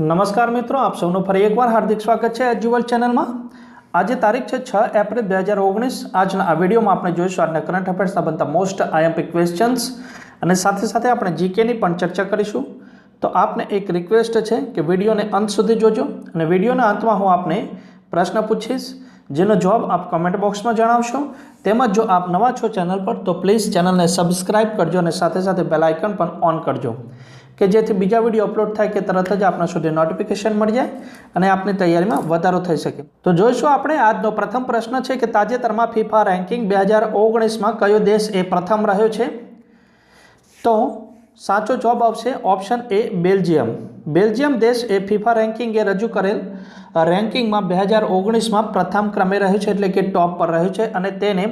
નમસ્કાર મિત્રો, આપ સૌનું ફરી એકવાર હાર્દિક સ્વાગત છે એજ્યુઅલ ચેનલમાં આજે તારીખ છે છ એપ્રિલ બે હજાર ઓગણીસ. આજના આ વિડીયોમાં આપણે જોઈશું આજના કરંટ અફેર્સના બનતા મોસ્ટ આઈએમપી ક્વેશ્ચન્સ અને સાથે સાથે આપણે જીકેની પણ ચર્ચા કરીશું. તો આપને એક રિક્વેસ્ટ છે કે વિડીયોને અંત સુધી જોજો. અને વિડીયોના અંતમાં હું આપને પ્રશ્ન પૂછીશ, જેનો જવાબ આપ કમેન્ટ બોક્સમાં જણાવશો. તેમજ જો આપ નવા છો ચેનલ પર, તો પ્લીઝ ચેનલને સબસ્ક્રાઇબ કરજો અને સાથે સાથે બેલ આઇકન પણ ઓન કરજો. કે જેથી બીજા વીડિયો અપલોડ થાય કે તરત જ આપણા સુધી નોટિફિકેશન મળી જાય અને આપની તૈયારીમાં વધારો થઈ શકે. તો જોઈશું આપણે, આજનો પ્રથમ પ્રશ્ન છે કે તાજેતરમાં ફિફા રેન્કિંગ બે હજાર ઓગણીસમાં કયો દેશ એ પ્રથમ રહ્યો છે? તો સાચો જવાબ આવશે ઓપ્શન એ બેલ્જિયમ બેલ્જિયમ દેશ એ ફિફા રેન્કિંગે રજૂ કરેલ રેન્કિંગમાં બે હજાર ઓગણીસમાં પ્રથમ ક્રમે રહ્યું છે, એટલે કે ટોપ પર રહ્યું છે અને તેને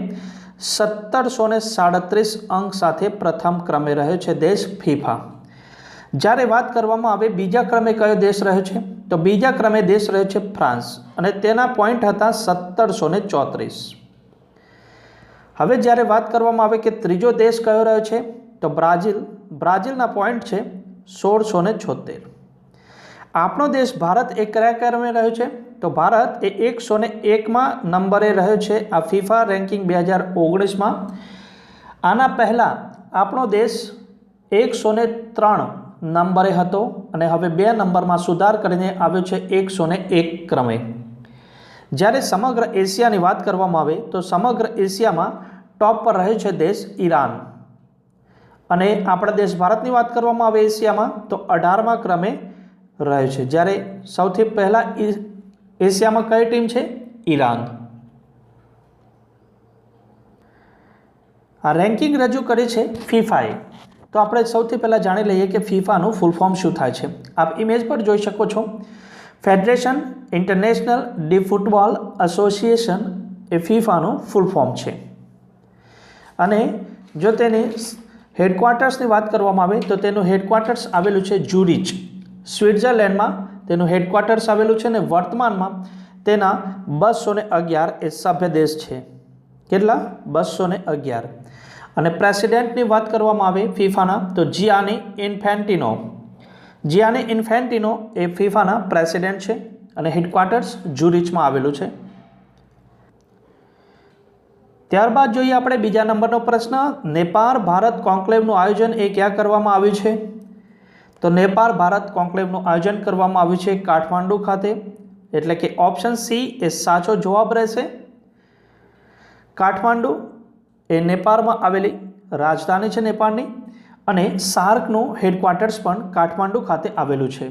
સત્તરસો સાડત્રીસ અંક સાથે પ્રથમ ક્રમે રહ્યો છે દેશ ફિફા જ્યારે વાત કરવામાં આવે, બીજા ક્રમે કયો દેશ રહ્યો છે? તો બીજા ક્રમે દેશ રહ્યો છે ફ્રાન્સ અને તેના પોઈન્ટ હતા સત્તરસો ચોત્રીસ. હવે જ્યારે વાત કરવામાં આવે કે ત્રીજો દેશ કયો રહ્યો છે, તો બ્રાઝિલ. બ્રાઝિલના પોઈન્ટ છે સોળસો ને છોતેર. આપણો દેશ ભારત એ કયા ક્રમે રહ્યો છે? તો ભારત એ એકસો ને એકમાં નંબરે રહ્યો છે આ ફિફા રેન્કિંગ બે હજાર ઓગણીસમાં. આના પહેલાં આપણો દેશ એકસો ને ત્રણ નંબરે હતો અને હવે બે નંબરમાં સુધાર કરીને આવ્યો છે એકસો એક ક્રમે. જ્યારે સમગ્ર એશિયાની વાત કરવામાં આવે તો સમગ્ર એશિયામાં ટોપ પર રહે છે દેશ ઈરાન. અને આપણા દેશ ભારતની વાત કરવામાં આવે એશિયામાં તો અઢારમા ક્રમે રહે છે. જ્યારે સૌથી પહેલાં એશિયામાં કઈ ટીમ છે? ઈરાન. આ રેન્કિંગ રજૂ કરી છે ફિફાએ. તો આપણે સૌથી પહેલાં જાણી લઈએ કે ફિફાનું ફૂલ ફોર્મ શું થાય છે. આપ ઇમેજ પર જોઈ શકો છો. Federation international de football association એ ફિફાનું ફૂલ ફોર્મ છે. અને જો તેની હેડક્વાર્ટર્સની વાત કરવામાં આવે તો તેનું હેડક્વાર્ટર્સ આવેલું છે જ્યુરિચ સ્વિટ્ઝરલેન્ડમાં તેનું હેડક્વાર્ટર્સ આવેલું છે અને વર્તમાનમાં તેના બસો અગિયાર એ સભ્ય દેશ છે. કેટલા? બસો અગિયાર. અને પ્રેસિડેન્ટની વાત કરવામાં આવે ફિફાના, તો જિયાની ઇન્ફેન્ટિનો. જિયાની ઇન્ફેન્ટિનો એ ફિફાના પ્રેસિડેન્ટ છે અને હેડક્વાર્ટર્સ જુરિચમાં આવેલું છે. ત્યારબાદ જોઈએ આપણે બીજા નંબરનો પ્રશ્ન, નેપાળ ભારત કોન્ક્લેવનું આયોજન એ ક્યાં કરવામાં આવ્યું છે? તો નેપાળ ભારત કોન્ક્લેવનું આયોજન કરવામાં આવ્યું છે કાઠમાંડુ ખાતે, એટલે કે ઓપ્શન સી એ સાચો જવાબ રહેશે. કાઠમાંડુ એ નેપાળમાં આવેલી રાજધાની છે નેપાળની અને સાર્કનું હેડક્વાર્ટર્સ પણ કાઠમાંડુ ખાતે આવેલું છે.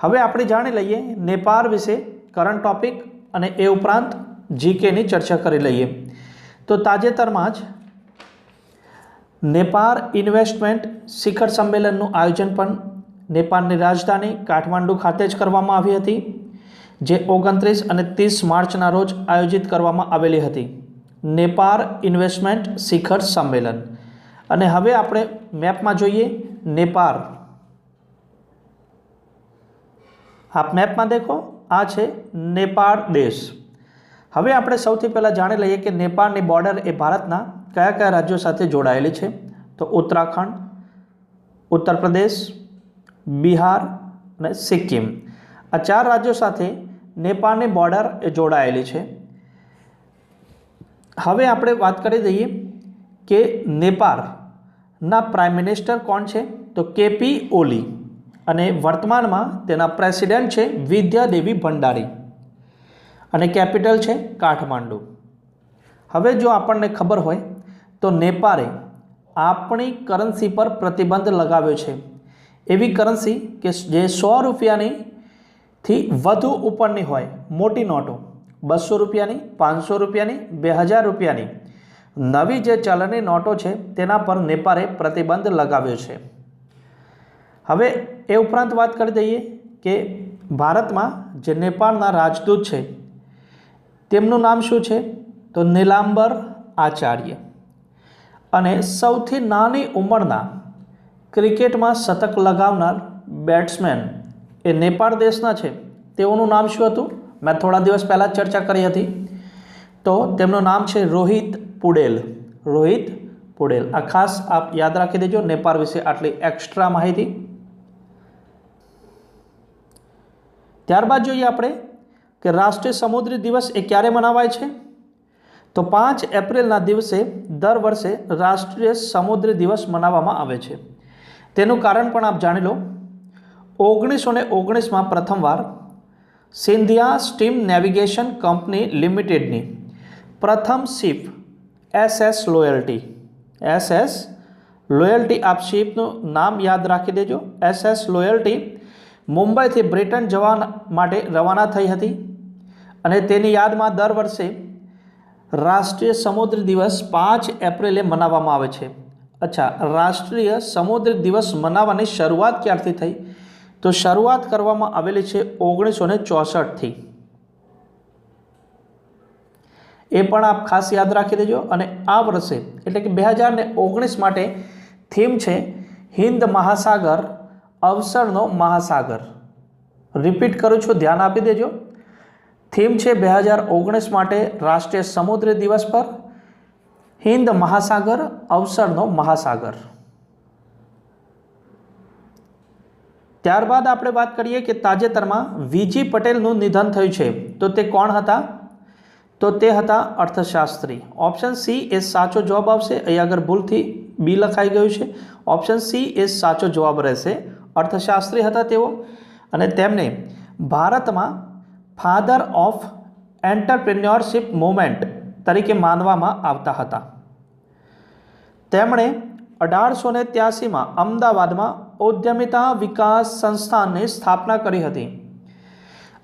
હવે આપણે જાણી લઈએ નેપાળ વિશે કરંટ ટોપિક અને એ ઉપરાંત જીકેની ચર્ચા કરી લઈએ. તો તાજેતરમાં જ નેપાળ ઇન્વેસ્ટમેન્ટ શિખર સંમેલનનું આયોજન પણ નેપાળની રાજધાની કાઠમાંડુ ખાતે જ કરવામાં આવી હતી, જે ઓગણત્રીસ અને ત્રીસ માર્ચના રોજ આયોજિત કરવામાં આવેલી હતી. નેપાળ ઇન્વેસ્ટમેન્ટ શિખર સંમેલન. અને હવે આપણે મેપમાં જોઈએ નેપાળ. આપ મેપમાં દેખો, આ છે નેપાળ દેશ. હવે આપણે સૌથી પહેલાં જાણી લઈએ કે નેપાળની બોર્ડર એ ભારતના કયા કયા રાજ્યો સાથે જોડાયેલી છે. તો ઉત્તરાખંડ ઉત્તર પ્રદેશ બિહાર અને સિક્કિમ. આ ચાર રાજ્યો સાથે નેપાળની બોર્ડર એ જોડાયેલી છે. હવે આપણે વાત કરી દઈએ કે નેપાળના પ્રાઇમ મિનિસ્ટર કોણ છે? તો કેપી ઓલી. અને વર્તમાનમાં તેના પ્રેસિડેન્ટ છે વિદ્યાદેવી ભંડારી. અને કેપિટલ છે કાઠમાંડુ. હવે જો આપણને ખબર હોય, તો નેપાળે આપણી કરન્સી પર પ્રતિબંધ લગાવ્યો છે. એવી કરન્સી કે જે સો રૂપિયાની થી વધુ ઉપરની હોય, મોટી નોટો. બસો રૂપિયાની, પાંચસો રૂપિયાની, બે હજાર રૂપિયાની. નવી જે ચલણની નોટો છે, તેના પર નેપાળે પ્રતિબંધ લગાવ્યો છે. હવે એ ઉપરાંત વાત કરી દઈએ કે ભારતમાં જે નેપાળના રાજદૂત છે, તેમનું નામ શું છે? તો નીલાંબર આચાર્ય. અને સૌથી નાની ઉંમરના ક્રિકેટમાં શતક લગાવનાર બેટ્સમેન એ નેપાળ દેશના છે. તેઓનું નામ શું હતું? મેં થોડા દિવસ પહેલાં ચર્ચા કરી હતી. તો તેમનું નામ છે રોહિત પુડેલ. રોહિત પુડેલ. આ ખાસ આપ યાદ રાખી દેજો, નેપાળ વિશે આટલી એક્સ્ટ્રા માહિતી. ત્યારબાદ જોઈએ આપણે કે રાષ્ટ્રીય સમુદ્રી દિવસ એ ક્યારે મનાવાય છે? તો પાંચ એપ્રિલના દિવસે દર વર્ષે રાષ્ટ્રીય સમુદ્રી દિવસ મનાવવામાં આવે છે. તેનું કારણ પણ આપ જાણી લો. ઓગણીસો ને ઓગણીસમાં પ્રથમવાર સિંધિયા સ્ટીમ નેવિગેશન કંપની લિમિટેડની પ્રથમ ship SS loyalty. SS loyalty આપ શિપનું નામ યાદ રાખી દેજો. એસએસ લોયલ્ટી મુંબઈથી બ્રિટન જવા માટે રવાના થઈ હતી અને તેની યાદમાં દર વર્ષે રાષ્ટ્રીય સમુદ્ર દિવસ પાંચ એપ્રિલે મનાવવામાં આવે છે. અચ્છા, રાષ્ટ્રીય સમુદ્ર દિવસ મનાવવાની શરૂઆત ક્યારથી થઈ? તો શરૂઆત કરવામાં આવેલી છે ઓગણીસો ને ચોસઠથી. એ પણ આપ ખાસ યાદ રાખી દેજો અને આ વર્ષે, એટલે કે બે હજાર ને ઓગણીસ માટે થીમ છે હિન્દ મહાસાગર, અવસરનો મહાસાગર. રિપીટ કરું છું, ધ્યાન આપી દેજો. થીમ છે બે હજાર ઓગણીસ માટે રાષ્ટ્રીય સમુદ્ર દિવસ પર, હિન્દ મહાસાગર, અવસરનો મહાસાગર. ત્યારબાદ આપણે વાત કરીએ કે તાજેતરમાં વીજી પટેલનું નિધન થયું છે. તો તે કોણ હતા? તો તે હતા અર્થશાસ્ત્રી. ઓપ્શન સી એ સાચો જવાબ આવશે. અહીં આગળ ભૂલથી બી લખાઈ ગયું છે. ઓપ્શન સી એ સાચો જવાબ રહેશે. અર્થશાસ્ત્રી હતા તેઓ. અને તેમને ભારતમાં ફાધર ઓફ એન્ટરપ્રિન્યોરશિપ મુવમેન્ટ તરીકે માનવામાં આવતા હતા. તેમણે અઢારસો ને ત્યાસીમાં અમદાવાદમાં ઉદ્યમિતા વિકાસ સંસ્થાનની સ્થાપના કરી હતી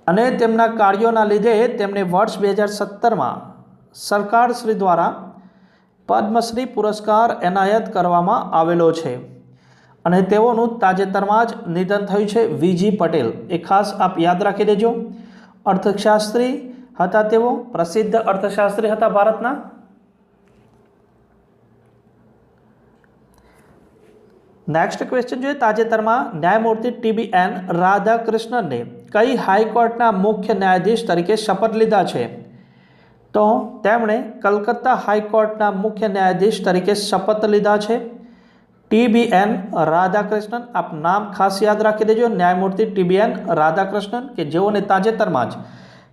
અને તેમના કાર્યોના લીધે તેમને વર્ષ બે હજાર સત્તરમાં સરકારશ્રી દ્વારા પદ્મશ્રી પુરસ્કાર એનાયત કરવામાં આવેલો છે અને તેઓનું તાજેતરમાં જ નિધન થયું છે વીજી પટેલ. એ ખાસ આપ યાદ રાખી દેજો. અર્થશાસ્ત્રી હતા તેઓ. પ્રસિદ્ધ અર્થશાસ્ત્રી હતા ભારતના. નેક્સ્ટ ક્વેશ્ચન જોઈએ તાજેતરમાં ન્યાયમૂર્તિ ટીબી એન રાધાકૃષ્ણનને કઈ હાઈકોર્ટના મુખ્ય ન્યાયાધીશ તરીકે શપથ લીધા છે? તો તેમણે કલકત્તા હાઈકોર્ટના મુખ્ય ન્યાયાધીશ તરીકે શપથ લીધા છે. ટીબી એન રાધાકૃષ્ણન, આપ નામ ખાસ યાદ રાખી દેજો. ન્યાયમૂર્તિ ટીબી એન રાધાકૃષ્ણન, કે જેઓને તાજેતરમાં જ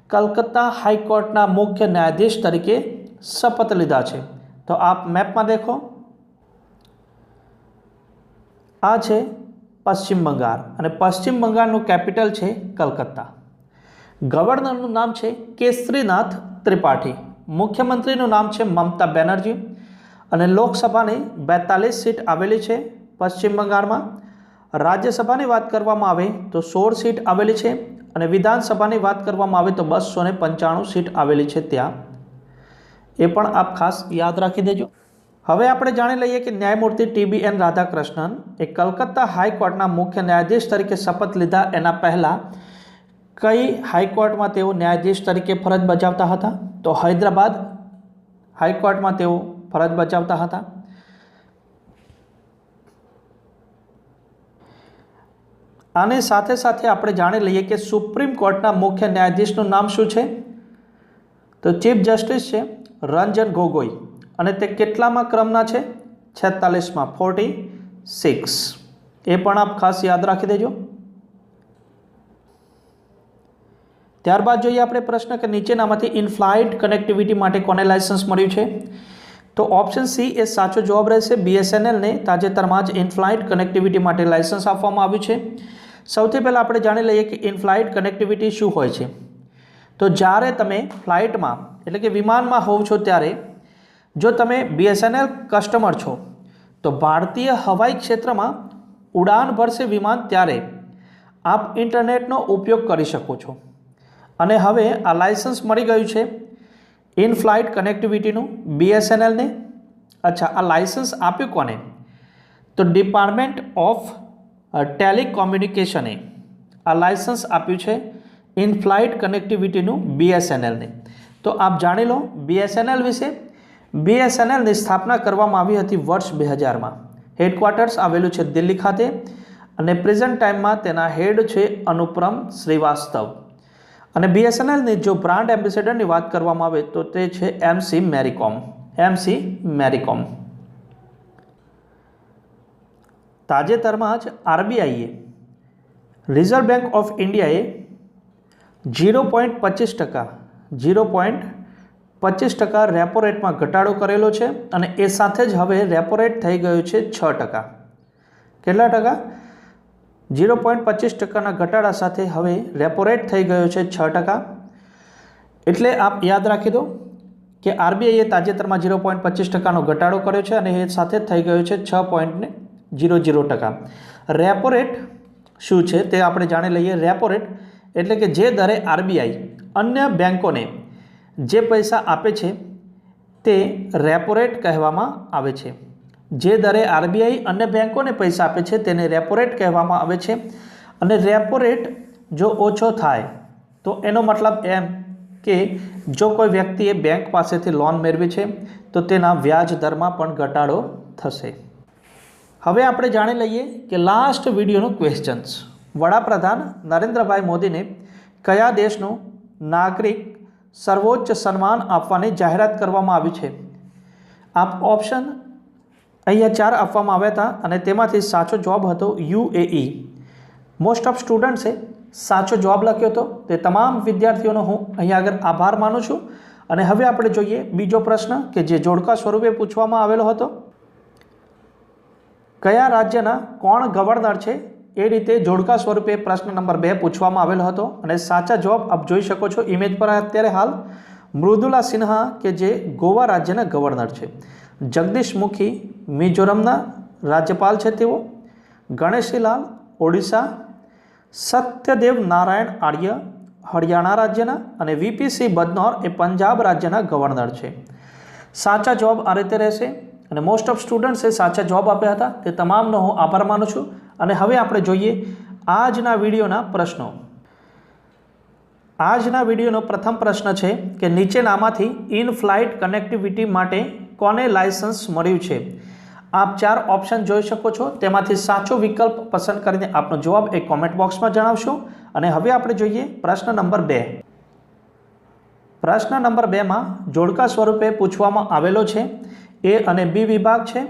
કલકત્તા હાઈકોર્ટના મુખ્ય ન્યાયાધીશ તરીકે શપથ લીધા છે. તો આપ મેપમાં દેખો. આ છે પશ્ચિમ બંગાળ અને પશ્ચિમ બંગાળનું કેપિટલ છે કલકત્તા. ગવર્નરનું નામ છે કેસરીનાથ ત્રિપાઠી. મુખ્યમંત્રીનું નામ છે મમતા બેનર્જી અને લોકસભાની બેતાલીસ સીટ આવેલી છે પશ્ચિમ બંગાળમાં. રાજ્યસભાની વાત કરવામાં આવે તો સોળ સીટ આવેલી છે અને વિધાનસભાની વાત કરવામાં આવે તો બસો પંચાણું સીટ આવેલી છે ત્યાં. એ પણ આપ ખાસ યાદ રાખી દેજો. હવે આપણે જાણી લઈએ કે ન્યાયમૂર્તિ ટીબી એન રાધાકૃષ્ણન એ કલકત્તા હાઈકોર્ટના મુખ્ય ન્યાયાધીશ તરીકે શપથ લીધા એના પહેલાં કઈ હાઈકોર્ટમાં તેઓ ન્યાયાધીશ તરીકે ફરજ બજાવતા હતા? તો હૈદરાબાદ હાઈકોર્ટમાં તેઓ ફરજ બજાવતા હતા. આની સાથે સાથે આપણે જાણી લઈએ કે સુપ્રીમ કોર્ટના મુખ્ય ન્યાયાધીશનું નામ શું છે? તો ચીફ જસ્ટિસ છે રંજન ગોગોઈ. અને તે કેટલામાં ક્રમના છે? છેતાલીસમાં. Forty six. એ પણ આપ ખાસ યાદ રાખી દેજો. ત્યારબાદ જોઈએ આપણે પ્રશ્ન કે નીચેનામાંથી ઇનફ્લાઇટ કનેક્ટિવિટી માટે કોને લાયસન્સ મળ્યું છે? તો ઓપ્શન સી એ સાચો જવાબ રહેશે. બીએસએનએલને તાજેતરમાં જ ઇનફ્લાઇટ કનેક્ટિવિટી માટે લાયસન્સ આપવામાં આવ્યું છે. સૌથી પહેલાં આપણે જાણી લઈએ કે ઇનફ્લાઇટ કનેક્ટિવિટી શું હોય છે. તો જ્યારે તમે ફ્લાઇટમાં, એટલે કે વિમાનમાં હોવ છો ત્યારે જો તમે બીએસએનએલ કસ્ટમર છો, તો ભારતીય હવાઈ ક્ષેત્રમાં ઉડાન ભરશે વિમાન ત્યારે આપ ઇન્ટરનેટનો ઉપયોગ કરી શકો છો. અને હવે આ લાયસન્સ મળી ગયું છે. ઇન ફ્લાઇટ કનેક્ટિવિટીનું બીએસએનએલને અચ્છા, આ લાયસન્સ આપ્યું કોને? તો ડિપાર્ટમેન્ટ ઓફ ટેલિકોમ્યુનિકેશને આ લાયસન્સ આપ્યું છે ઇન ફ્લાઇટ કનેક્ટિવિટીનું બીએસએનએલને તો આપ જાણી લો બીએસએનએલ વિશે બીએસએનએલની સ્થાપના કરવામાં આવી હતી વર્ષ બે હજારમાં. હેડક્વાર્ટર્સ આવેલું છે દિલ્હી ખાતે અને પ્રેઝન્ટ ટાઈમમાં તેના હેડ છે અનુપમ શ્રીવાસ્તવ. અને બીએસએનએલની જો બ્રાન્ડ એમ્બેસેડરની વાત કરવામાં આવે તો તે છે એમસી મેરીકોમ એમસી મેરીકોમ તાજેતરમાં જ આરબીઆઈએ રિઝર્વ બેંક ઓફ ઇન્ડિયાએ જીરો પોઈન્ટ પચીસ ટકા જીરો પોઈન્ટ પચીસ ટકા રેપો રેટમાં ઘટાડો કરેલો છે અને એ સાથે જ હવે રેપો રેટ થઈ ગયો છે છ ટકા. કેટલા ટકા? જીરો પોઈન્ટ પચીસ ટકાના ઘટાડા સાથે હવે રેપો રેટ થઈ ગયો છે છ ટકા. એટલે આપ યાદ રાખી દો કે આરબીઆઈએ તાજેતરમાં ઝીરો પોઈન્ટ પચીસ ટકાનો ઘટાડો કર્યો છે અને એ સાથે થઈ ગયો છે છ પોઈન્ટને જીરો ઝીરો ટકા. રેપો રેટ શું છે તે આપણે જાણી લઈએ. રેપો રેટ એટલે કે જે દરે આરબીઆઈ અન્ય બેન્કોને જે પૈસા આપે છે તે રેપો રેટ કહેવામાં આવે છે. જે દરે આરબીઆઈ અન્ય બેંકોને પૈસા આપે છે તેને રેપો રેટ કહેવામાં આવે છે. અને રેપો રેટ જો ઓછો થાય, તો એનો મતલબ એમ કે જો કોઈ વ્યક્તિએ બેંક પાસેથી લોન મેળવી છે, તો તેના વ્યાજ દરમાં પણ ઘટાડો થશે. હવે આપણે જાણી લઈએ કે લાસ્ટ વિડીયોનું ક્વેશ્ચન્સ વડાપ્રધાન નરેન્દ્રભાઈ મોદીને કયા દેશનું નાગરિક સર્વોચ્ચ સન્માન આપવાની જાહેરાત કરવામાં આવી છે. આપ ઓપ્શન અહીંયા ચાર આપવામાં આવ્યા હતા અને તેમાંથી સાચો જવાબ હતો યુએઈ. મોસ્ટ ઓફ સ્ટુડન્ટ્સે સાચો જવાબ લખ્યો હતો. તે તમામ વિદ્યાર્થીઓનો હું અહીંયા આગળ આભાર માનું છું. અને હવે આપણે જોઈએ બીજો પ્રશ્ન કે જે જોડકા સ્વરૂપે પૂછવામાં આવેલો હતો. કયા રાજ્યના કોણ ગવર્નર છે? એ રીતે જોડકા સ્વરૂપે પ્રશ્ન નંબર બે પૂછવામાં આવેલો હતો અને સાચા જવાબ આપ જોઈ શકો છો ઇમેજ પર અત્યારે હાલ. મૃદુલા સિન્હા કે જે ગોવા રાજ્યના ગવર્નર છે. જગદીશ મુખી, મિઝોરમના રાજ્યપાલ છે તેઓ. ગણેશીલાલ, ઓડિશા. સત્યદેવ નારાયણ આર્ય, હરિયાણા રાજ્યના અને વીપીસી બદનોર એ પંજાબ રાજ્યના ગવર્નર છે. સાચા જવાબ આ રીતે રહેશે અને મોસ્ટ ઓફ સ્ટુડન્ટ્સે સાચા જવાબ આપ્યા હતા. તે તમામનો હું આભાર માનું છું. અને હવે આપણે જોઈએ આજના વિડીયોના પ્રશ્નો. આજના વિડીયોનો પ્રથમ પ્રશ્ન છે કે નીચેનામાંથી ઇન ફ્લાઇટ કનેક્ટિવિટી માટે કોને લાયસન્સ મળ્યું છે? આપ ચાર ઓપ્શન જોઈ શકો છો. તેમાંથી સાચો વિકલ્પ પસંદ કરીને આપનો જવાબ એક કોમેન્ટ બોક્સમાં જણાવશો. અને હવે આપણે જોઈએ પ્રશ્ન નંબર બે. પ્રશ્ન નંબર બેમાં જોડકા સ્વરૂપે પૂછવામાં આવેલો છે. એ અને બી વિભાગ છે.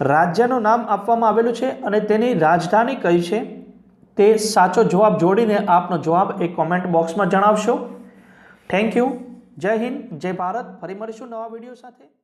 રાજ્યનું નામ આપવામાં આવેલું છે અને તેની રાજધાની કઈ છે? તે સાચો જવાબ જોડીને આપનો જવાબ એ કોમેન્ટ બોક્સમાં જણાવશો. થેન્ક યુ જય હિન્દ, જય ભારત. ફરી મળીશું નવા વીડિયો સાથે.